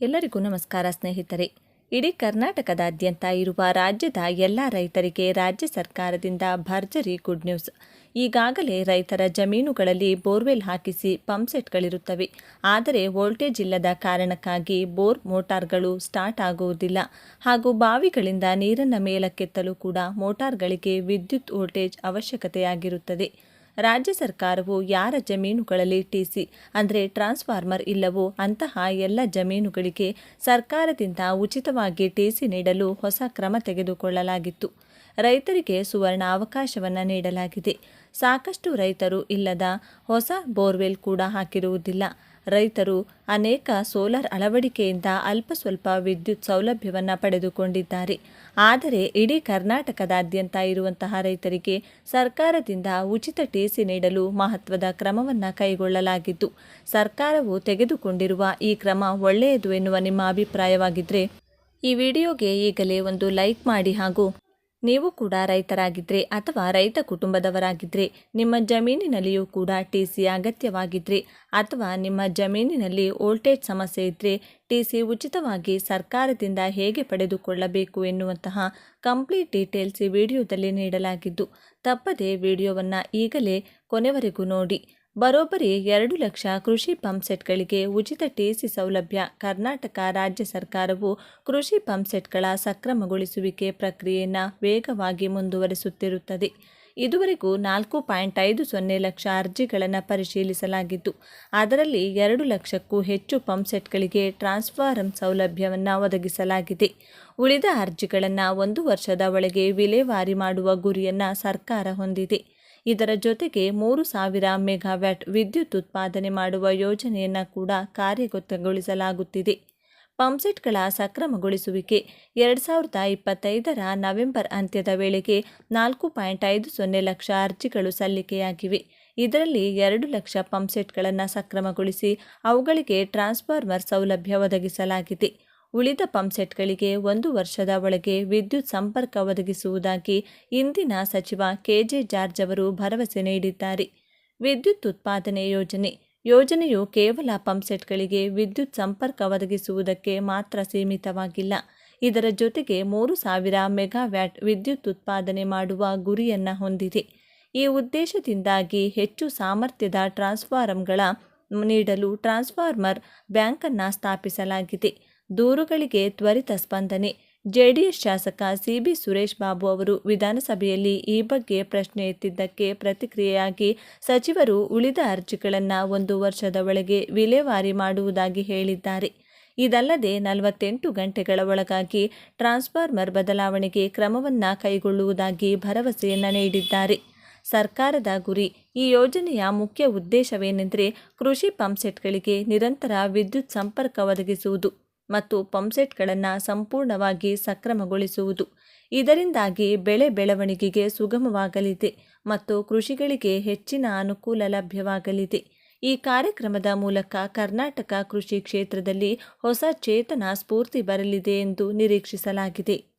ಎಲ್ಲರಿಗೂ ನಮಸ್ಕಾರ ಸ್ನೇಹಿತರೆ. ಇಡೀ ಕರ್ನಾಟಕದಾದ್ಯಂತ ಇರುವ ರಾಜ್ಯದ ಎಲ್ಲ ರೈತರಿಗೆ ರಾಜ್ಯ ಸರ್ಕಾರದಿಂದ ಭರ್ಜರಿ ಗುಡ್ ನ್ಯೂಸ್ ಈಗಾಗಲೇ ರೈತರ ಜಮೀನುಗಳಲ್ಲಿ ಬೋರ್ವೆಲ್ ಹಾಕಿಸಿ ಪಂಪ್ಸೆಟ್ಗಳಿರುತ್ತವೆ ಆದರೆ ವೋಲ್ಟೇಜ್ ಇಲ್ಲದ ಕಾರಣಕ್ಕಾಗಿ ಬೋರ್ ಮೋಟಾರ್ಗಳು ಸ್ಟಾರ್ಟ್ ಆಗುವುದಿಲ್ಲ. ಹಾಗೂ ಬಾವಿಗಳಿಂದ ನೀರನ್ನು ಮೇಲಕ್ಕೆತ್ತಲು ಕೂಡ ಮೋಟಾರ್ಗಳಿಗೆ ವಿದ್ಯುತ್ ವೋಲ್ಟೇಜ್ ಅವಶ್ಯಕತೆಯಾಗಿರುತ್ತದೆ. ರಾಜ್ಯ ಸರ್ಕಾರವು ಯಾರ ಜಮೀನುಗಳಲ್ಲಿ ಟಿಸಿ ಅಂದರೆ ಟ್ರಾನ್ಸ್ಫಾರ್ಮರ್ ಇಲ್ಲವೋ ಅಂತಹ ಎಲ್ಲ ಜಮೀನುಗಳಿಗೆ ಸರ್ಕಾರದಿಂದ ಉಚಿತವಾಗಿ ಟಿಸಿ ನೀಡಲು ಹೊಸ ಕ್ರಮ ತೆಗೆದುಕೊಳ್ಳಲಾಗಿತ್ತು. ರೈತರಿಗೆ ಸುವರ್ಣ ಅವಕಾಶವನ್ನು ನೀಡಲಾಗಿದೆ. ಸಾಕಷ್ಟು ರೈತರು ಇಲ್ಲದ ಹೊಸ ಬೋರ್ವೆಲ್ ಕೂಡ ಹಾಕಿರುವುದಿಲ್ಲ. ರೈತರು ಅನೇಕ ಸೋಲಾರ್ ಅಳವಡಿಕೆಯಿಂದ ಅಲ್ಪ ಸ್ವಲ್ಪ ವಿದ್ಯುತ್ ಸೌಲಭ್ಯವನ್ನು ಪಡೆದುಕೊಂಡಿದ್ದಾರೆ. ಆದರೆ ಇಡೀ ಕರ್ನಾಟಕದಾದ್ಯಂತ ಇರುವಂತಹ ರೈತರಿಗೆ ಸರ್ಕಾರದಿಂದ ಉಚಿತ ಟಿಸಿ ನೀಡಲು ಮಹತ್ವದ ಕ್ರಮವನ್ನು ಕೈಗೊಳ್ಳಲಾಗಿದ್ದು, ಸರ್ಕಾರವು ತೆಗೆದುಕೊಂಡಿರುವ ಈ ಕ್ರಮ ಒಳ್ಳೆಯದು ಎನ್ನುವ ನಿಮ್ಮ ಅಭಿಪ್ರಾಯವಾಗಿದ್ದರೆ ಈ ವಿಡಿಯೋಗೆ ಈಗಲೇ ಒಂದು ಲೈಕ್ ಮಾಡಿ ಹಾಗೂ ನೀವು ಕೂಡ ರೈತರಾಗಿದ್ದರೆ ಅಥವಾ ರೈತ ಕುಟುಂಬದವರಾಗಿದ್ದರೆ ನಿಮ್ಮ ಜಮೀನಿನಲ್ಲಿಯೂ ಕೂಡ ಟಿ ಸಿ ಅಗತ್ಯವಾಗಿದ್ದರೆ ಅಥವಾ ನಿಮ್ಮ ಜಮೀನಿನಲ್ಲಿ ವೋಲ್ಟೇಜ್ ಸಮಸ್ಯೆ ಇದ್ದರೆ ಟಿ ಸಿ ಉಚಿತವಾಗಿ ಸರ್ಕಾರದಿಂದ ಹೇಗೆ ಪಡೆದುಕೊಳ್ಳಬೇಕು ಎನ್ನುವಂತಹ ಕಂಪ್ಲೀಟ್ ಡೀಟೇಲ್ಸ್ ವಿಡಿಯೋದಲ್ಲಿ ನೀಡಲಾಗಿದ್ದು ತಪ್ಪದೇ ವಿಡಿಯೋವನ್ನು ಈಗಲೇ ಕೊನೆವರೆಗೂ ನೋಡಿ. ಬರೋಬ್ಬರಿ ಎರಡು ಲಕ್ಷ ಕೃಷಿ ಪಂಪ್ಸೆಟ್ಗಳಿಗೆ ಉಚಿತ ಟಿಸಿ ಸೌಲಭ್ಯ. ಕರ್ನಾಟಕ ರಾಜ್ಯ ಸರ್ಕಾರವು ಕೃಷಿ ಪಂಪ್ಸೆಟ್ಗಳ ಸಕ್ರಮಗೊಳಿಸುವಿಕೆ ಪ್ರಕ್ರಿಯೆಯನ್ನು ವೇಗವಾಗಿ ಮುಂದುವರಿಸುತ್ತಿರುತ್ತದೆ. ಇದುವರೆಗೂ ನಾಲ್ಕು ಪಾಯಿಂಟ್ ಐದು ಸೊನ್ನೆ ಲಕ್ಷ ಅರ್ಜಿಗಳನ್ನು ಪರಿಶೀಲಿಸಲಾಗಿದ್ದು, ಅದರಲ್ಲಿ ಎರಡು ಲಕ್ಷಕ್ಕೂ ಹೆಚ್ಚು ಪಂಪ್ಸೆಟ್ಗಳಿಗೆ ಟ್ರಾನ್ಸ್ಫಾರಂ ಸೌಲಭ್ಯವನ್ನು ಒದಗಿಸಲಾಗಿದೆ. ಉಳಿದ ಅರ್ಜಿಗಳನ್ನು ಒಂದು ವರ್ಷದ ಒಳಗೆ ವಿಲೇವಾರಿ ಮಾಡುವ ಗುರಿಯನ್ನು ಸರ್ಕಾರ ಹೊಂದಿದೆ. ಇದರ ಜೊತೆಗೆ ಮೂರು ಸಾವಿರ ಮೆಗಾವ್ಯಾಟ್ ವಿದ್ಯುತ್ ಉತ್ಪಾದನೆ ಮಾಡುವ ಯೋಜನೆಯನ್ನು ಕೂಡ ಕಾರ್ಯಗತಗೊಳಿಸಲಾಗುತ್ತಿದೆ. ಪಂಪ್ಸೆಟ್ಗಳ ಸಕ್ರಮಗೊಳಿಸುವಿಕೆ ಎರಡು ಸಾವಿರದ ಇಪ್ಪತ್ತೈದರ ನವೆಂಬರ್ ಅಂತ್ಯದ ವೇಳೆಗೆ ನಾಲ್ಕು ಪಾಯಿಂಟ್ ಐದು ಸೊನ್ನೆ ಲಕ್ಷ ಅರ್ಜಿಗಳು ಸಲ್ಲಿಕೆಯಾಗಿವೆ. ಇದರಲ್ಲಿ ಎರಡು ಲಕ್ಷ ಪಂಪ್ಸೆಟ್ಗಳನ್ನು ಸಕ್ರಮಗೊಳಿಸಿ ಅವುಗಳಿಗೆ ಟ್ರಾನ್ಸ್ಫಾರ್ಮರ್ ಸೌಲಭ್ಯ ಒದಗಿಸಲಾಗಿದೆ. ಉಳಿದ ಪಂಪ್ಸೆಟ್ಗಳಿಗೆ ಒಂದು ವರ್ಷದ ಒಳಗೆ ವಿದ್ಯುತ್ ಸಂಪರ್ಕ ಒದಗಿಸುವುದಾಗಿ ಇಂದಿನ ಸಚಿವ ಕೆಜೆ ಜಾರ್ಜ್ ಅವರು ಭರವಸೆ ನೀಡಿದ್ದಾರೆ. ವಿದ್ಯುತ್ ಉತ್ಪಾದನೆ ಯೋಜನೆ, ಯೋಜನೆಯು ಕೇವಲ ಪಂಪ್ಸೆಟ್ಗಳಿಗೆ ವಿದ್ಯುತ್ ಸಂಪರ್ಕ ಒದಗಿಸುವುದಕ್ಕೆ ಮಾತ್ರ ಸೀಮಿತವಾಗಿಲ್ಲ. ಇದರ ಜೊತೆಗೆ ಮೂರು ಸಾವಿರ ಮೆಗಾವ್ಯಾಟ್ ವಿದ್ಯುತ್ ಉತ್ಪಾದನೆ ಮಾಡುವ ಗುರಿಯನ್ನು ಹೊಂದಿದೆ. ಈ ಉದ್ದೇಶದಿಂದಾಗಿ ಹೆಚ್ಚು ಸಾಮರ್ಥ್ಯದ ಟ್ರಾನ್ಸ್ಫಾರ್ಮ್ಗಳ ನೀಡಲು ಟ್ರಾನ್ಸ್ಫಾರ್ಮರ್ ಬ್ಯಾಂಕನ್ನು ಸ್ಥಾಪಿಸಲಾಗಿದೆ. ದೂರುಗಳಿಗೆ ತ್ವರಿತ ಸ್ಪಂದನೆ. ಜೆಡಿಎಸ್ ಶಾಸಕ ಸಿಬಿ ಸುರೇಶ್ ಬಾಬು ಅವರು ವಿಧಾನಸಭೆಯಲ್ಲಿ ಈ ಬಗ್ಗೆ ಪ್ರಶ್ನೆ ಎತ್ತಿದ್ದಕ್ಕೆ ಪ್ರತಿಕ್ರಿಯೆಯಾಗಿ ಸಚಿವರು ಉಳಿದ ಅರ್ಜಿಗಳನ್ನು ಒಂದು ವರ್ಷದ ಒಳಗೆ ವಿಲೇವಾರಿ ಮಾಡುವುದಾಗಿ ಹೇಳಿದ್ದಾರೆ. ಇದಲ್ಲದೆ ನಲವತ್ತೆಂಟು ಗಂಟೆಗಳ ಒಳಗಾಗಿ ಟ್ರಾನ್ಸ್ಫಾರ್ಮರ್ ಬದಲಾವಣೆಗೆ ಕ್ರಮವನ್ನು ಕೈಗೊಳ್ಳುವುದಾಗಿ ಭರವಸೆಯನ್ನು ನೀಡಿದ್ದಾರೆ. ಸರ್ಕಾರದ ಗುರಿ. ಈ ಯೋಜನೆಯ ಮುಖ್ಯ ಉದ್ದೇಶವೇನೆಂದರೆ ಕೃಷಿ ಪಂಪ್ಸೆಟ್ಗಳಿಗೆ ನಿರಂತರ ವಿದ್ಯುತ್ ಸಂಪರ್ಕ ಒದಗಿಸುವುದು. ಮತ್ತು ಪಂಪ್ಸೆಟ್ಗಳನ್ನು ಸಂಪೂರ್ಣವಾಗಿ ಸಕ್ರಮಗೊಳಿಸುವುದು. ಇದರಿಂದಾಗಿ ಬೆಳೆ ಬೆಳವಣಿಗೆಗೆ ಸುಗಮವಾಗಲಿದೆ ಮತ್ತು ಕೃಷಿಗಳಿಗೆ ಹೆಚ್ಚಿನ ಅನುಕೂಲ ಲಭ್ಯವಾಗಲಿದೆ. ಈ ಕಾರ್ಯಕ್ರಮದ ಮೂಲಕ ಕರ್ನಾಟಕ ಕೃಷಿ ಕ್ಷೇತ್ರದಲ್ಲಿ ಹೊಸ ಚೇತನ ಸ್ಫೂರ್ತಿ ಬರಲಿದೆ ಎಂದು ನಿರೀಕ್ಷಿಸಲಾಗಿದೆ.